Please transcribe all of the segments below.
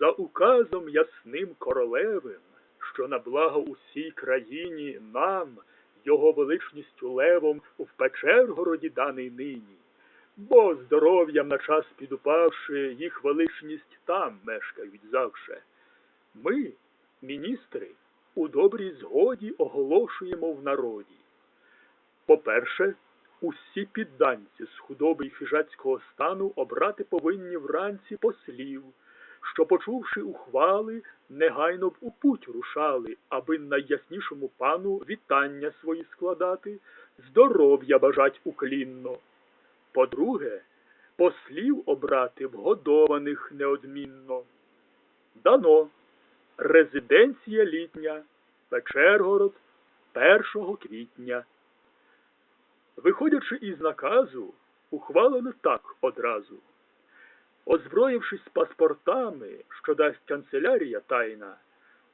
За указом ясним королевим, що на благо усій країні нам, його величністю левом в Печергороді даний нині, бо здоров'ям на час підупавши, їх величність там мешкають завше. Ми, міністри, у добрій згоді оголошуємо в народі. По-перше, усі підданці з худоби й хижацького стану обрати повинні вранці послів, що, почувши ухвали, негайно б у путь рушали, аби найяснішому пану вітання свої складати, здоров'я бажать уклінно. По-друге, послів обрати вгодованих неодмінно. Дано. Резиденція літня, Печергород, 1 квітня. Виходячи із наказу, ухвалено так одразу. Озброївшись паспортами, що дасть канцелярія тайна,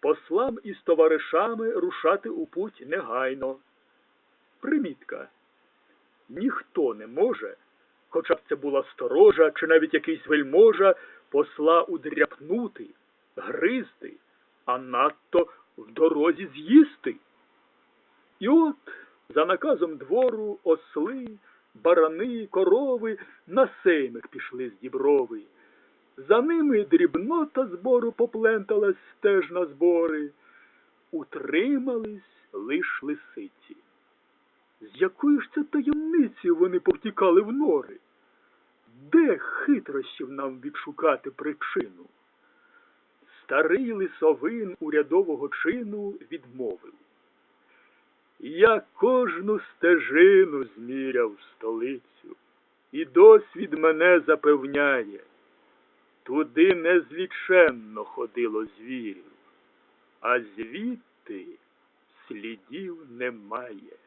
послам із товаришами рушати у путь негайно. Примітка. Ніхто не може, хоча б це була сторожа чи навіть якийсь вельможа, посла удряпнути, гризти, а надто в дорозі з'їсти. І от, за наказом двору, осли, барани, корови на сеймик пішли з діброви. За ними дрібнота збору попленталась теж на збори. Утримались лиш лисиці. З якої ж це таємниці вони повтікали в нори? Де хитрощів нам відшукати причину? Старий лисовин урядового чину відмовив. Я кожну стежину зміряв столицю, і досвід мене запевняє, туди незліченно ходило звірів, а звідти слідів немає.